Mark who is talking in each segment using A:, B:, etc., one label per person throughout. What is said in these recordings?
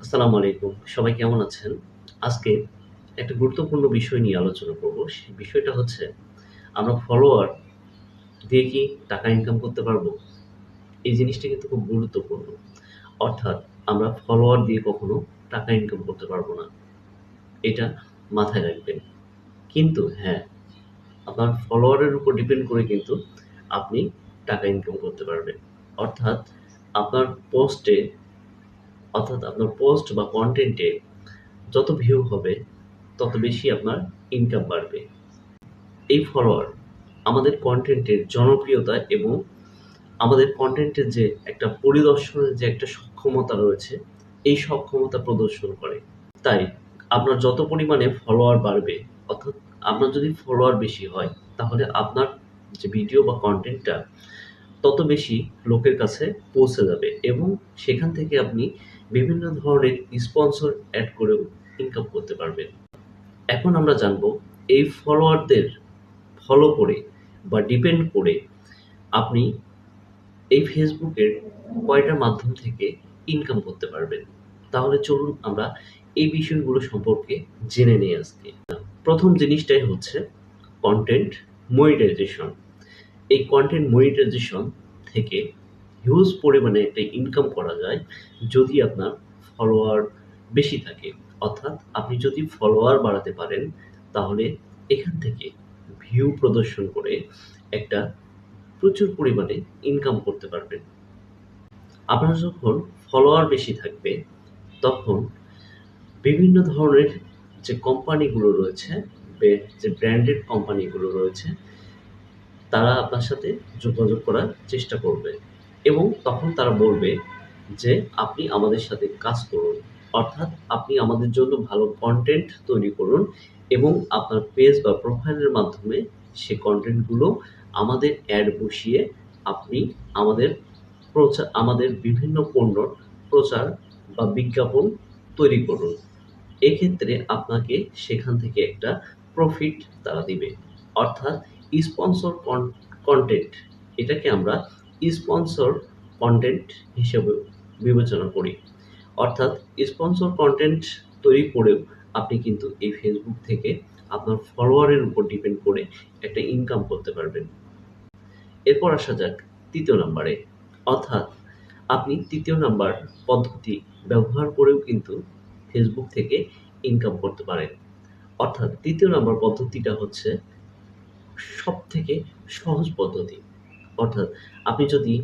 A: আসসালামু আলাইকুম। সবাই কেমন আছেন? আজকে একটা গুরুত্বপূর্ণ বিষয় নিয়ে আলোচনা করব। সেই বিষয়টা হচ্ছে আমরা ফলোয়ার দিয়ে কি টাকা ইনকাম করতে পারব? এই জিনিসটা কিন্তু খুব গুরুত্বপূর্ণ। অর্থাৎ আমরা ফলোয়ার দিয়ে কখনো টাকা ইনকাম করতে পারব না। এটা মাথায় রাখবেন। কিন্তু হ্যাঁ, আপনার ফলোয়ারের উপর ডিপেন্ড করে কিন্তু আপনি টাকা ইনকাম করতে পারবেন। অর্থাৎ আপনার পোস্টে অর্থাৎ আপনার পোস্ট বা কনটেন্টে যত ভিউ হবে তত বেশি আপনার ইনকাম বাড়বে। এই ফলোয়ার আমাদের কন্টেন্টের জনপ্রিয়তা এবং আমাদের কন্টেন্টের যে একটা পরিদর্শনের যে একটা সক্ষমতা রয়েছে, এই সক্ষমতা প্রদর্শন করে। তাই আপনার যত পরিমাণে ফলোয়ার বাড়বে অর্থাৎ আপনার যদি ফলোয়ার বেশি হয় তাহলে আপনার যে ভিডিও বা কন্টেন্টটা তত বেশি লোকের কাছে পৌঁছে যাবে এবং সেখান থেকে আপনি বিভিন্ন ধরনের স্পন্সর অ্যাড করেও ইনকাম করতে পারবেন। এখন আমরা জানব, এই ফলোয়ারদের ফলো করে বা ডিপেন্ড করে আপনি এই ফেসবুকের কয়টা মাধ্যম থেকে ইনকাম করতে পারবেন। তাহলে চলুন আমরা এই বিষয়গুলো সম্পর্কে জেনে নেই আজকে। প্রথম জিনিসটাই হচ্ছে কন্টেন্ট মনিটাইজেশন। এই কন্টেন্ট মনিটাইজেশন থেকে হিউজ পরিমাণে একটা ইনকাম করা যায় যদি আপনার ফলোয়ার বেশি থাকে। অর্থাৎ আপনি যদি ফলোয়ার বাড়াতে পারেন, তাহলে এখান থেকে ভিউ প্রদর্শন করে একটা প্রচুর পরিমাণে ইনকাম করতে পারবেন। আপনার যখন ফলোয়ার বেশি থাকবে, তখন বিভিন্ন ধরনের যে কোম্পানিগুলো রয়েছে যে ব্র্যান্ডেড কোম্পানিগুলো রয়েছে, তারা আপনার সাথে যোগাযোগ করার চেষ্টা করবে এবং তখন তারা বলবে যে, আপনি আমাদের সাথে কাজ করুন। অর্থাৎ আপনি আমাদের জন্য ভালো কন্টেন্ট তৈরি করুন এবং আপনার পেজ বা প্রোফাইলের মাধ্যমে সে কন্টেন্টগুলো আমাদের অ্যাড বসিয়ে আপনি আমাদের প্রচার আমাদের বিভিন্ন পণ্যর প্রচার বা বিজ্ঞাপন তৈরি করুন। এক্ষেত্রে আপনাকে সেখান থেকে একটা প্রফিট তারা দিবে। অর্থাৎ স্পন্সর কন্টেন্ট এটাকে আমরা স্পন্সর কন্টেন্ট হিসেবে বিবেচনা করি। অর্থাৎ স্পন্সর কন্টেন্ট তৈরি করেও আপনি কিন্তু এই ফেসবুক থেকে আপনার ফলোয়ারের উপর ডিপেন্ড করে একটা ইনকাম করতে পারবেন। এরপর আসা যাক তৃতীয় নাম্বারে। অর্থাৎ আপনি তৃতীয় নাম্বার পদ্ধতি ব্যবহার করেও কিন্তু ফেসবুক থেকে ইনকাম করতে পারেন। অর্থাৎ ৩য় নাম্বার পদ্ধতিটা হচ্ছে সবথেকে সহজ পদ্ধতি। অর্থাৎ আপনি যদি,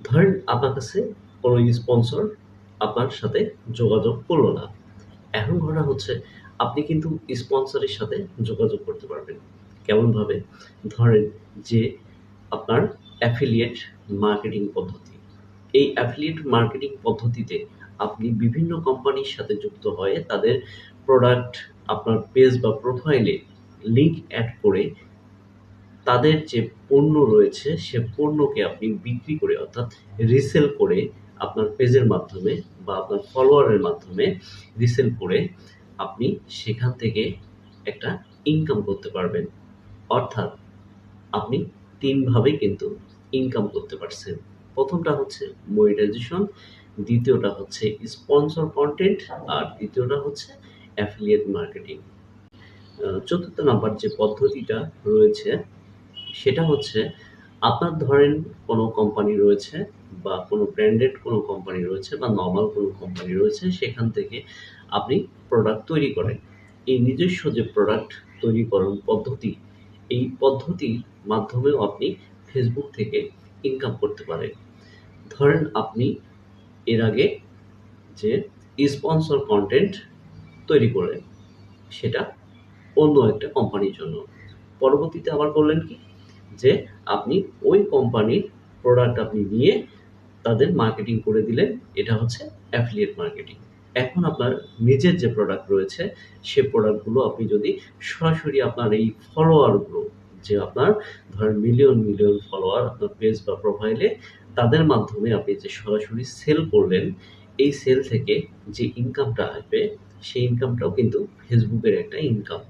A: ধরেন আপনার কাছে কোনো স্পন্সর আপনার সাথে যোগাযোগ করল না। এখন ঘটনা হচ্ছে আপনি কিন্তু স্পন্সরের সাথে যোগাযোগ করতে পারবেন। কেমনভাবে? ধরেন যে আপনার অ্যাফিলিয়েট মার্কেটিং পদ্ধতি। এই অ্যাফিলিয়েট মার্কেটিং পদ্ধতিতে আপনি বিভিন্ন কোম্পানির সাথে যুক্ত হয়ে তাদের প্রোডাক্ট আপনার পেজ বা প্রোফাইলে লিঙ্ক অ্যাড করে তাদের যে পণ্য রয়েছে সে পণ্যকে আপনি বিক্রি করে অর্থাৎ রিসেল করে আপনার পেজের মাধ্যমে বা আপনার ফলোয়ারের মাধ্যমে রিসেল করে আপনি সেখান থেকে একটা ইনকাম করতে পারবেন। অর্থাৎ আপনি ৩ ভাবে কিন্তু ইনকাম করতে পারছেন। প্রথমটা হচ্ছে মনিটাইজেশন, দ্বিতীয়টা হচ্ছে স্পন্সর কন্টেন্ট আর ৩য় টা হচ্ছে অ্যাফিলিয়েট মার্কেটিং। চতুর্থ নাম্বার যে পদ্ধতিটা রয়েছে সেটা হচ্ছে আপনার ধরেন কোনো কোম্পানি রয়েছে বা কোনো ব্র্যান্ডেড কোনো কোম্পানি রয়েছে বা নর্মাল কোনো কোম্পানি রয়েছে সেখান থেকে আপনি প্রোডাক্ট তৈরি করেন। এই নিজস্ব যে প্রোডাক্ট তৈরিকরণ পদ্ধতি, এই পদ্ধতির মাধ্যমেও আপনি ফেসবুক থেকে ইনকাম করতে পারেন। ধরেন আপনি এর আগে যে স্পন্সর কন্টেন্ট তৈরি করলেন, সেটা অন্য একটা কোম্পানির জন্য। পরবর্তীতে আবার করলেন কি? যে আপনি ওই কোম্পানির প্রোডাক্ট আপনি নিয়ে তাদের মার্কেটিং করে দিলেন। এটা হচ্ছে অ্যাফিলিয়েট মার্কেটিং। এখন আপনার নিজের যে প্রোডাক্ট রয়েছে সে প্রোডাক্টগুলো আপনি যদি সরাসরি আপনার এই ফলোয়ারগুলো যে আপনার ধরেন মিলিয়ন, মিলিয়ন ফলোয়ার আপনার পেজ বা প্রোফাইলে তাদের মাধ্যমে আপনি যে সরাসরি সেল করলেন, এই সেল থেকে যে ইনকামটা আসবে সেই ইনকামটাও কিন্তু ফেসবুকের একটা ইনকাম।